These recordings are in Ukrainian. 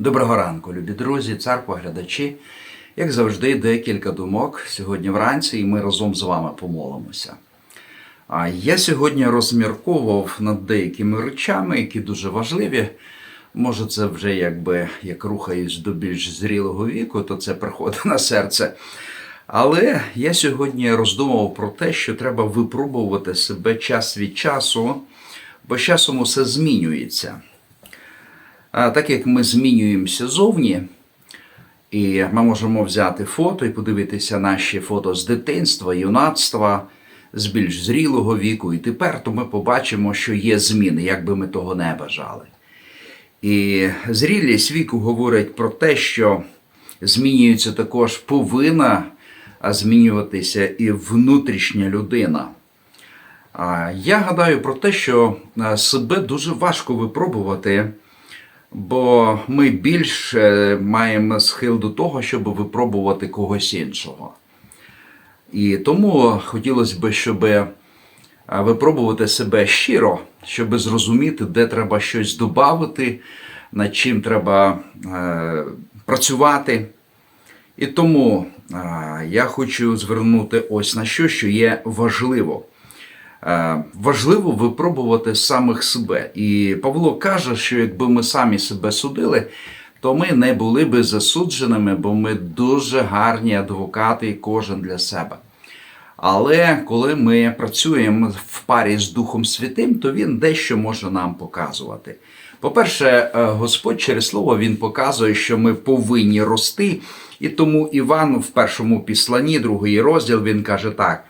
Доброго ранку, любі друзі, церква, глядачі. Як завжди, декілька думок сьогодні вранці, і ми разом з вами помолимося. А я сьогодні розмірковував над деякими речами, які дуже важливі. Може, це вже якби як рухаюсь до більш зрілого віку, то це приходить на серце. Але я сьогодні роздумував про те, що треба випробувати себе час від часу, бо часом усе змінюється. Так як ми змінюємося зовні, і ми можемо взяти фото і подивитися наші фото з дитинства, юнацтва, з більш зрілого віку, і тепер то ми побачимо, що є зміни, як би ми того не бажали. І зрілість віку говорить про те, що змінюється також повинна змінюватися і внутрішня людина. Я гадаю про те, що себе дуже важко випробувати, бо ми більше маємо схил до того, щоб випробувати когось іншого. І тому хотілося б, щоб випробувати себе щиро, щоб зрозуміти, де треба щось додати, над чим треба е, працювати. І тому е, я хочу звернути ось на що, що є важливо. Е, важливо випробувати самих себе. І Павло каже, що якби ми самі себе судили, то ми не були би засудженими, бо ми дуже гарні адвокати, кожен для себе. Але коли ми працюємо в парі з Духом Святим, то він дещо може нам показувати. По-перше, е, Господь через слово Він показує, що ми повинні рости, і тому Іван в першому післанні, другий розділ, він каже так.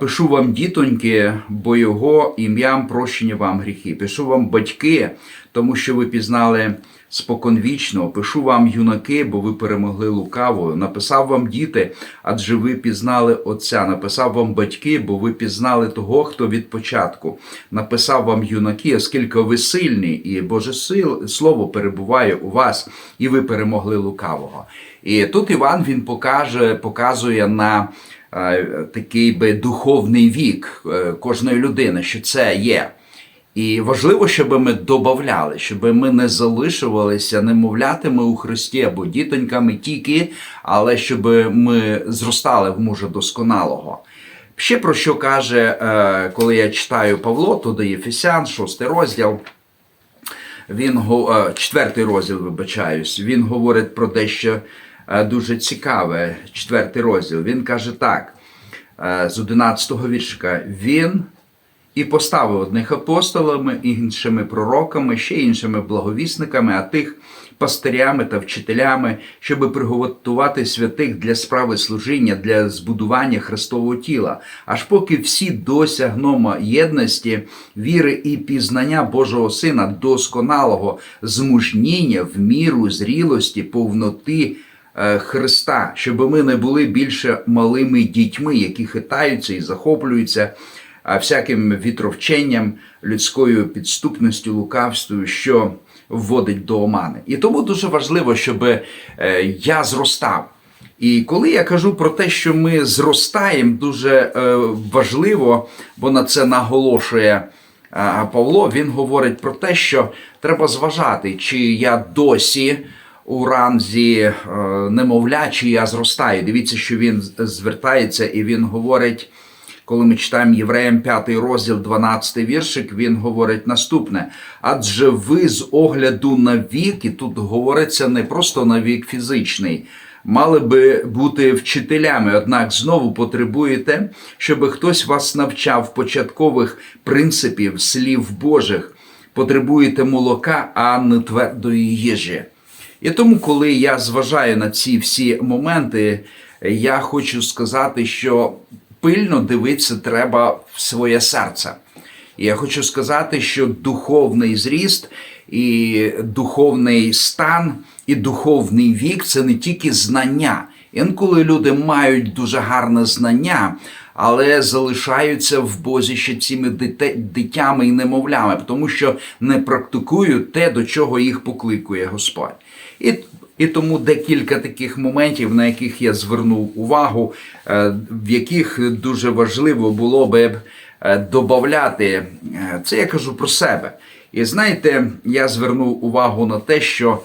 Пишу вам, дітоньки, бо його ім'ям прощення вам гріхи. Пишу вам батьки, тому що ви пізнали споконвічно. Пишу вам, юнаки, бо ви перемогли лукавою. Написав вам діти, адже ви пізнали Отця. Написав вам батьки, бо ви пізнали того, хто від початку. Написав вам юнаки, оскільки ви сильні, і Боже сил, слово перебуває у вас, і ви перемогли лукавого. І тут Іван він покаже, показує на такий би духовний вік е, кожної людини, що це є. І важливо, щоб ми додавали, щоб ми не залишувалися немовлятими у Христі або дітоньками тільки, але щоб ми зростали в мужа досконалого. Ще про що каже, е, коли я читаю Павло, то до Єфесян, шостий розділ. Він е, четвертий розділ, вибачаюсь, він говорить про дещо дуже цікаве, четвертий розділ. Він каже так: з 11-го віршика, він і поставив одних апостолами, іншими пророками, ще іншими благовісниками, а тих пастирями та вчителями, щоб приготувати святих для справи служіння, для збудування Христового тіла, аж поки всі досягнемо єдності, віри і пізнання Божого Сина, досконалого змужніння в міру зрілості, повноти. Е, Христа, щоб ми не були більше малими дітьми, які хитаються і захоплюються всяким вітровченням, людською підступністю, лукавствою, що вводить до омани. І тому дуже важливо, щоб е, я зростав. І коли я кажу про те, що ми зростаємо, дуже е, важливо, бо на це наголошує Павло, він говорить про те, що треба зважати, чи я досі у ранзі е, немовля, чи я зростаю. Дивіться, що він звертається і він говорить. Коли ми читаємо Євреям 5 розділ, 12 віршик, він говорить наступне: адже ви з огляду на вік, і тут говориться не просто на вік фізичний, мали би бути вчителями, однак знову потребуєте, щоб хтось вас навчав початкових принципів слів Божих. Потребуєте молока, а не твердої їжі. І тому, коли я зважаю на ці всі моменти, я хочу сказати, що пильно дивитися треба в своє серце. І я хочу сказати, що духовний зріст і духовний стан, і духовний вік це не тільки знання. Інколи люди мають дуже гарне знання, але залишаються в Бозі ще цими дитями і немовлями, тому що не практикують те, до чого їх покликує Господь. І і тому декілька таких моментів, на яких я звернув увагу, е, в яких дуже важливо було би е, додати, е, це я кажу про себе. І знаєте, я звернув увагу на те, що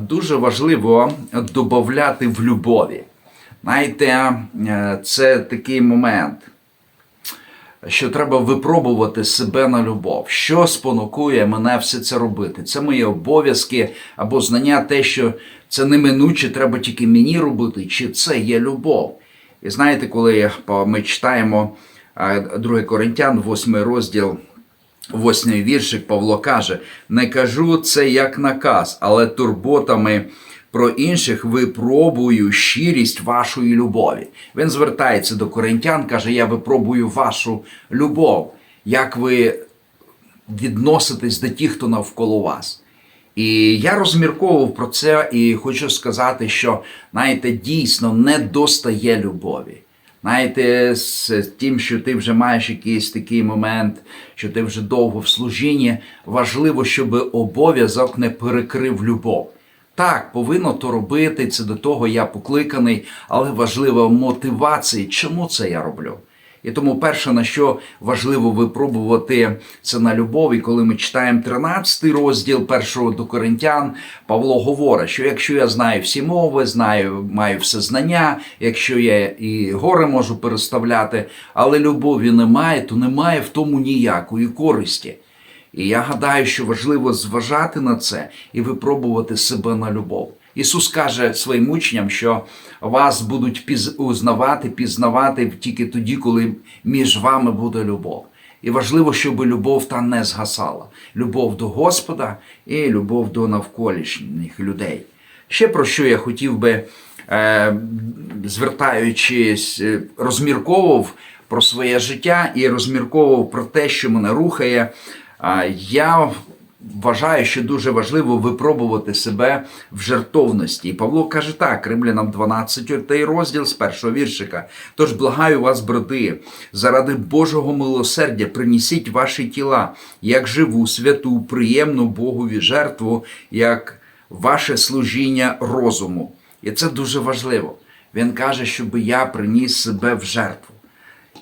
дуже важливо додати в любові. Знаєте, е, це такий момент, що треба випробувати себе на любов. Що спонукує мене все це робити? Це мої обов'язки або знання, те, що це неминуче, треба тільки мені робити, чи це є любов. І знаєте, коли ми читаємо 2 Коринтян, 8 розділ. Восьмий віршик Павло каже: не кажу це як наказ, але турботами про інших випробую щирість вашої любові. Він звертається до коринтян, каже: Я випробую вашу любов, як ви відноситесь до тих, хто навколо вас. І я розмірковував про це і хочу сказати, що знаєте, дійсно не достає любові. Знаєте, з тим, що ти вже маєш якийсь такий момент, що ти вже довго в служінні, важливо, щоб обов'язок не перекрив любов. Так, повинно то робити, це до того я покликаний, але важлива мотивація, чому це я роблю. І тому перше, на що важливо випробувати це на любов, і коли ми читаємо 13 розділ першого до Коринтян, Павло говорить, що якщо я знаю всі мови, знаю, маю все знання, якщо я і гори можу переставляти, але любові немає, то немає в тому ніякої користі. І я гадаю, що важливо зважати на це і випробувати себе на любов. Ісус каже своїм учням, що вас будуть піз... узнавати, пізнавати тільки тоді, коли між вами буде любов. І важливо, щоб любов та не згасала. Любов до Господа і любов до навколишніх людей. Ще про що я хотів би, е, звертаючись, е, розмірковував про своє життя і розмірковував про те, що мене рухає. Я вважаю, що дуже важливо випробувати себе в жертовності. І Павло каже так, Римлянам 12 розділ з першого віршика. Тож благаю вас, брати, заради Божого милосердя, принесіть ваші тіла, як живу, святу, приємну Богові жертву, як ваше служіння розуму. І це дуже важливо. Він каже, щоб я приніс себе в жертву.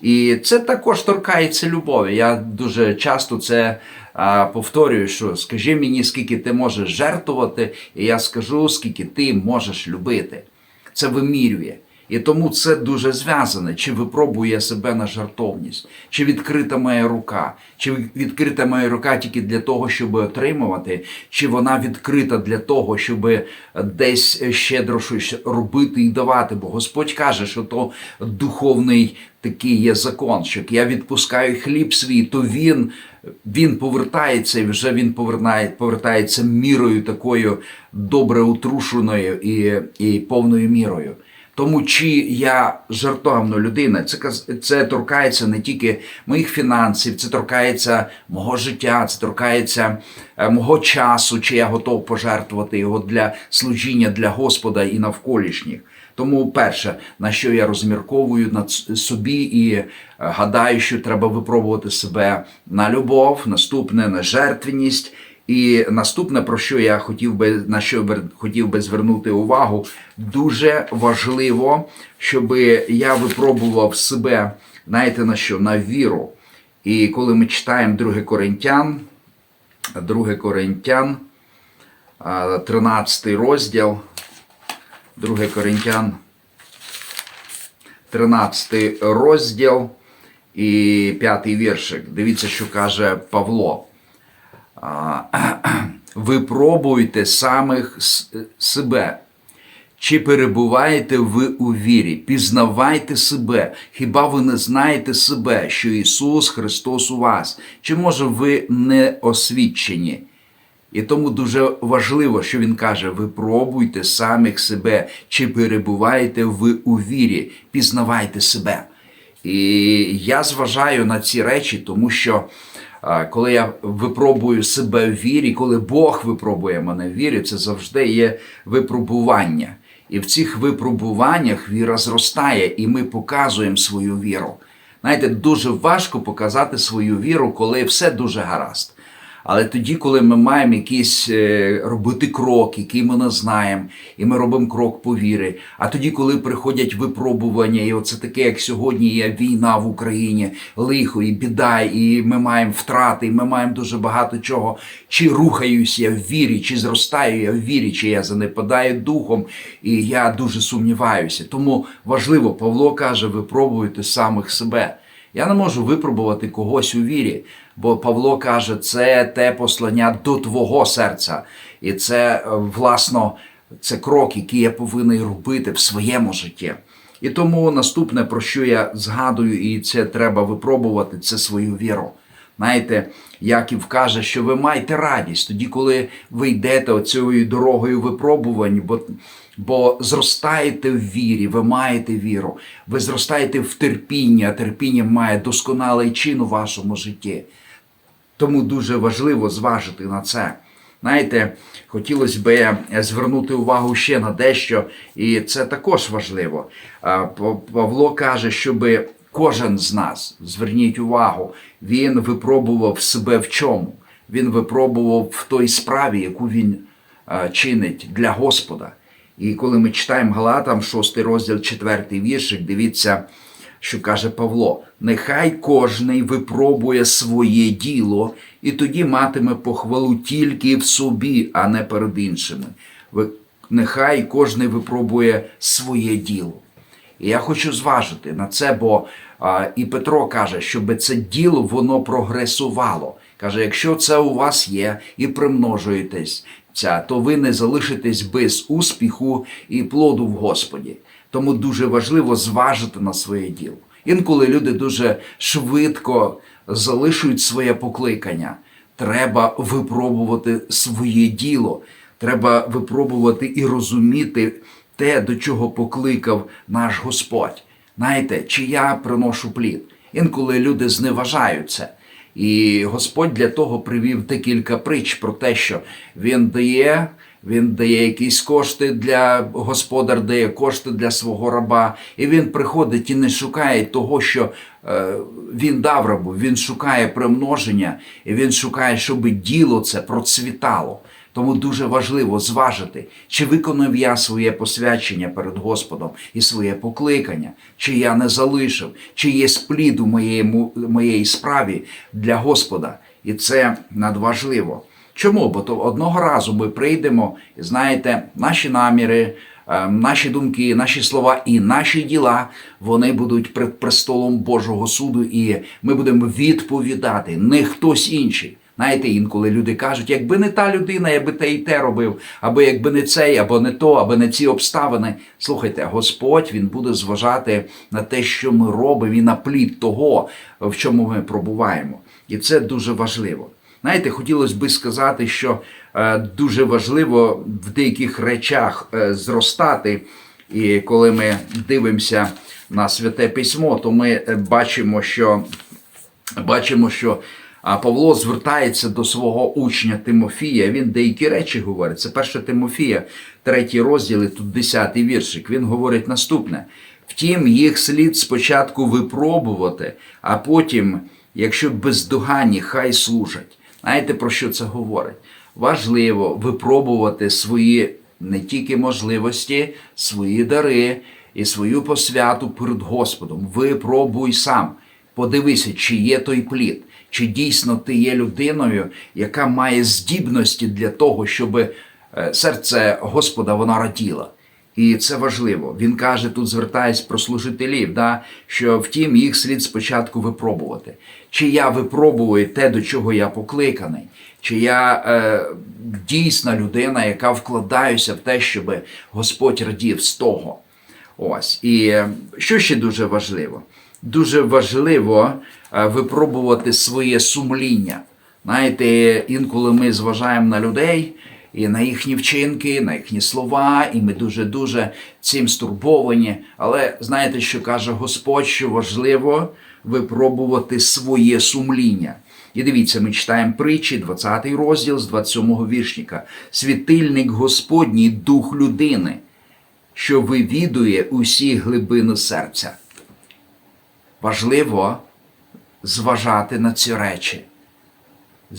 І це також торкається любові. Я дуже часто це а, повторюю, що скажи мені, скільки ти можеш жертвувати, і я скажу, скільки ти можеш любити. Це вимірює. І тому це дуже зв'язане, чи випробує себе на жартовність, чи відкрита моя рука, чи відкрита моя рука тільки для того, щоб отримувати, чи вона відкрита для того, щоб десь щедро щось робити і давати. Бо Господь каже, що то духовний такий є закон, що я відпускаю хліб свій, то він. Він повертається і вже він повертає, повертається мірою такою добре утрушеною і і повною мірою. Тому чи я жартовна людина, це це торкається не тільки моїх фінансів, це торкається мого життя, це торкається е, мого часу, чи я готов пожертвувати його для служіння для Господа і навколишніх. Тому, перше, на що я розмірковую над собі і е, гадаю, що треба випробувати себе на любов, наступне на жертвеність. І наступне, про що я хотів би на що хотів би звернути увагу, дуже важливо, щоб я випробував себе, знаєте, на що? На віру. І коли ми читаємо 2 Коринтян, 2 Коринтян, 13 розділ, 2 Коринтян, 13 розділ і 5 віршик. Дивіться, що каже Павло. Випробуйте самих себе. Чи перебуваєте ви у вірі? Пізнавайте себе. Хіба ви не знаєте себе, що Ісус Христос у вас? Чи може ви не освічені? І тому дуже важливо, що Він каже: випробуйте самих себе, чи перебуваєте ви у вірі, пізнавайте себе. І я зважаю на ці речі, тому що коли я випробую себе в вірі, коли Бог випробує мене в вірі, це завжди є випробування. І в цих випробуваннях віра зростає, і ми показуємо свою віру. Знаєте, дуже важко показати свою віру, коли все дуже гаразд. Але тоді, коли ми маємо якийсь е, робити крок, який ми не знаємо, і ми робимо крок по вірі. А тоді, коли приходять випробування, і оце таке, як сьогодні є війна в Україні, лихо і біда, і ми маємо втрати, і ми маємо дуже багато чого. Чи рухаюсь я в вірі, чи зростаю я в вірі, чи я занепадаю духом, і я дуже сумніваюся. Тому важливо, Павло каже, випробуйте самих себе. Я не можу випробувати когось у вірі, бо Павло каже, це те послання до твого серця, і це е, власно це крок, який я повинен робити в своєму житті. І тому наступне, про що я згадую, і це треба випробувати, це свою віру. Знаєте, Яків каже, що ви маєте радість тоді, коли ви йдете оцією дорогою випробувань, бо, бо зростаєте в вірі, ви маєте віру, ви зростаєте в терпінні, а терпіння має досконалий чин у вашому житті. Тому дуже важливо зважити на це. Знаєте, хотілося б звернути увагу ще на дещо, і це також важливо. Павло каже, щоб кожен з нас, зверніть увагу, він випробував себе в чому? Він випробував в той справі, яку він чинить для Господа. І коли ми читаємо Галатам, 6 розділ, 4 віршик, дивіться, що каже Павло: нехай кожний випробує своє діло, і тоді матиме похвалу тільки в собі, а не перед іншими. Нехай кожний випробує своє діло. І я хочу зважити на це, бо а, і Петро каже, щоб це діло воно прогресувало. Каже, якщо це у вас є і примножуєтесь, то ви не залишитесь без успіху і плоду в Господі. Тому дуже важливо зважити на своє діло. Інколи люди дуже швидко залишують своє покликання. Треба випробувати своє діло. Треба випробувати і розуміти те, до чого покликав наш Господь. Знаєте, чи я приношу плід? Інколи люди зневажають це. І Господь для того привів декілька притч про те, що Він дає, він дає якісь кошти для господар, дає кошти для свого раба, і він приходить і не шукає того, що е, він дав рабу. Він шукає примноження, і він шукає, щоб діло це процвітало. Тому дуже важливо зважити, чи виконав я своє посвячення перед Господом і своє покликання, чи я не залишив, чи є сплід у моєму, моєї справі для Господа. І це надважливо. Чому? Бо то одного разу ми прийдемо, і знаєте, наші наміри, е, наші думки, наші слова і наші діла вони будуть перед престолом Божого суду, і ми будемо відповідати, не хтось інший. Знаєте, інколи люди кажуть, якби не та людина, я би те і те робив, або якби не цей, або не то, або не ці обставини. Слухайте, Господь він буде зважати на те, що ми робимо, і на плід того, в чому ми пробуваємо. І це дуже важливо. Знаєте, хотілося би сказати, що е, дуже важливо в деяких речах е, зростати. І коли ми дивимося на святе письмо, то ми е, бачимо, що бачимо, що Павло звертається до свого учня Тимофія. Він деякі речі говорить. Це перше Тимофія, третій розділ, і тут десятий віршик. Він говорить наступне: втім, їх слід спочатку випробувати, а потім, якщо бездоганні, хай служать. Знаєте, про що це говорить? Важливо випробувати свої не тільки можливості, свої дари і свою посвяту перед Господом. Випробуй сам. Подивися, чи є той плід, чи дійсно ти є людиною, яка має здібності для того, щоб е, серце Господа воно раділо. І це важливо. Він каже, тут звертаясь про служителів, да, що втім їх слід спочатку випробувати. Чи я випробую те, до чого я покликаний, чи я е, дійсна людина, яка вкладаюся в те, щоб Господь радів з того. Ось. І е, що ще дуже важливо? Дуже важливо е, випробувати своє сумління. Знаєте, інколи ми зважаємо на людей і на їхні вчинки, на їхні слова, і ми дуже-дуже цим стурбовані. Але знаєте, що каже Господь, що важливо випробувати своє сумління. І дивіться, ми читаємо притчі, 20 розділ з 27 віршника. Світильник Господній дух людини, що вивідує усі глибини серця. Важливо зважати на ці речі.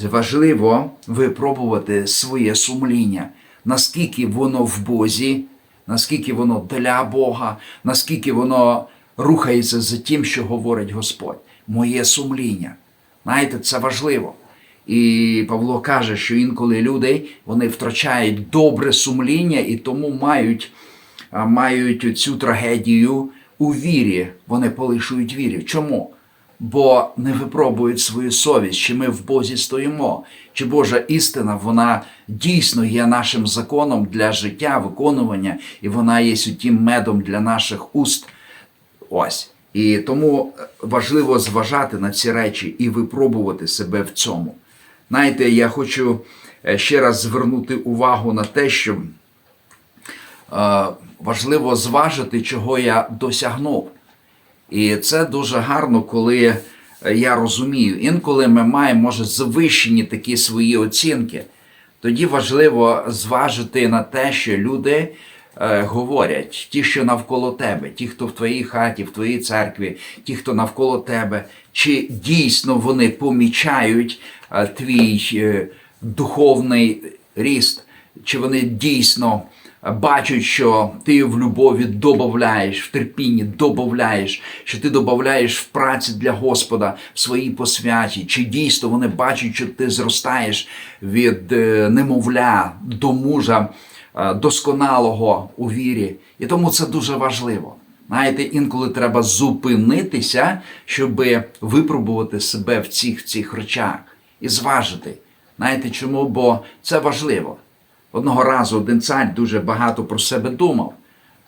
Важливо випробувати своє сумління, наскільки воно в Бозі, наскільки воно для Бога, наскільки воно рухається за тим, що говорить Господь. Моє сумління. Знаєте, це важливо. І Павло каже, що інколи люди вони втрачають добре сумління і тому мають, мають цю трагедію у вірі. Вони полишують вірі. Чому? Бо не випробують свою совість, чи ми в Бозі стоїмо, чи Божа істина вона дійсно є нашим законом для життя, виконування, і вона є тим медом для наших уст. Ось. І тому е, важливо зважати на ці речі і випробувати себе в цьому. Знаєте, я хочу е, ще раз звернути увагу на те, що е, важливо зважити, чого я досягнув. І це дуже гарно, коли е, я розумію, інколи ми маємо, може, завищені такі свої оцінки. Тоді важливо зважити на те, що люди е, говорять, ті, що навколо тебе, ті, хто в твоїй хаті, в твоїй церкві, ті, хто навколо тебе, чи дійсно вони помічають е, твій е, духовний ріст, чи вони дійсно бачать, що ти в любові додаєш, в терпінні додаєш, що ти додаєш в праці для Господа в своїй посвяті, чи дійсно вони бачать, що ти зростаєш від е, немовля до мужа е, досконалого у вірі. І тому це дуже важливо. Знаєте, інколи треба зупинитися, щоб випробувати себе в цих, цих речах і зважити. Знаєте чому? Бо це важливо. Одного разу один цар дуже багато про себе думав,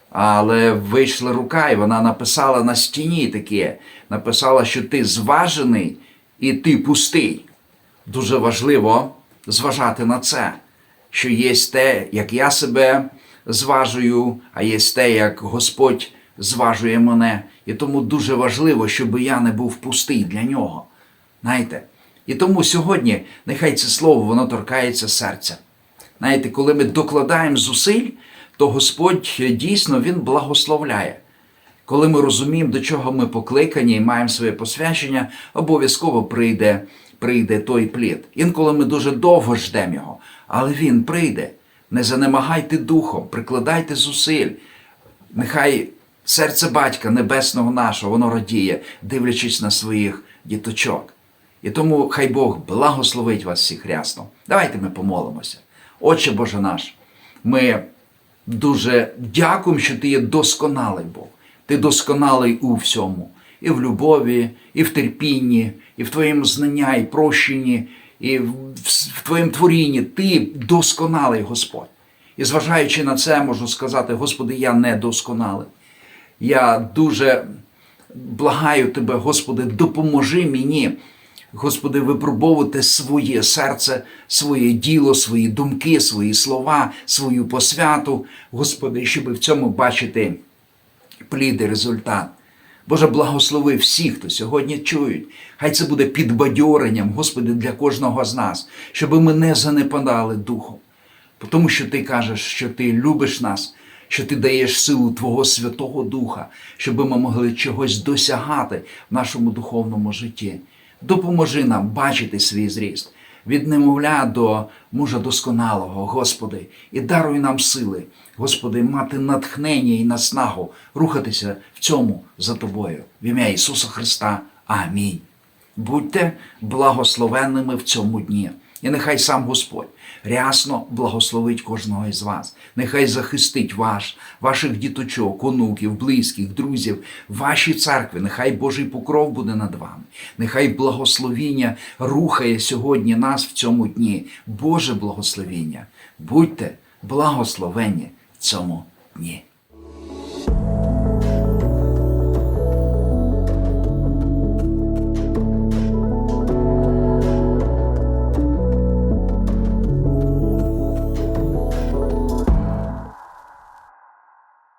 але вийшла рука, і вона написала на стіні таке: написала, що ти зважений і ти пустий. Дуже важливо зважати на це, що є те, як я себе зважую, а є те, як Господь зважує мене. І тому дуже важливо, щоб я не був пустий для нього. Знаєте? І тому сьогодні нехай це слово воно торкається серця. Знаєте, коли ми докладаємо зусиль, то Господь дійсно Він благословляє. Коли ми розуміємо, до чого ми покликані і маємо своє посвячення, обов'язково прийде, прийде той плід. Інколи ми дуже довго ждемо його, але він прийде. Не занемагайте духом, прикладайте зусиль. Нехай серце батька небесного нашого, воно радіє, дивлячись на своїх діточок. І тому хай Бог благословить вас всіх рясно. Давайте ми помолимося. Отче Боже наш, ми дуже дякуємо, що Ти є досконалий Бог. Ти досконалий у всьому. І в любові, і в терпінні, і в Твоєму знання, і прощенні, і в, в Твоєму творінні. Ти досконалий Господь. І зважаючи на це, можу сказати, Господи, я не досконалий. Я дуже благаю Тебе, Господи, допоможи мені. Господи, випробовувати своє серце, своє діло, свої думки, свої слова, свою посвяту, Господи, щоб в цьому бачити плід і результат. Боже, благослови всіх, хто сьогодні чують. Хай це буде підбадьоренням, Господи, для кожного з нас, щоб ми не занепадали духом. Тому що Ти кажеш, що Ти любиш нас, що Ти даєш силу Твого Святого Духа, щоб ми могли чогось досягати в нашому духовному житті. Допоможи нам бачити свій зріст від немовля до мужа досконалого, Господи, і даруй нам сили, Господи, мати натхнення і наснагу, рухатися в цьому за Тобою. В ім'я Ісуса Христа. Амінь. Будьте благословенними в цьому дні. І нехай сам Господь рясно благословить кожного із вас. Нехай захистить ваш, ваших діточок, онуків, близьких, друзів, ваші церкви. Нехай Божий покров буде над вами. Нехай благословіння рухає сьогодні нас в цьому дні. Боже благословіння. Будьте благословенні в цьому дні.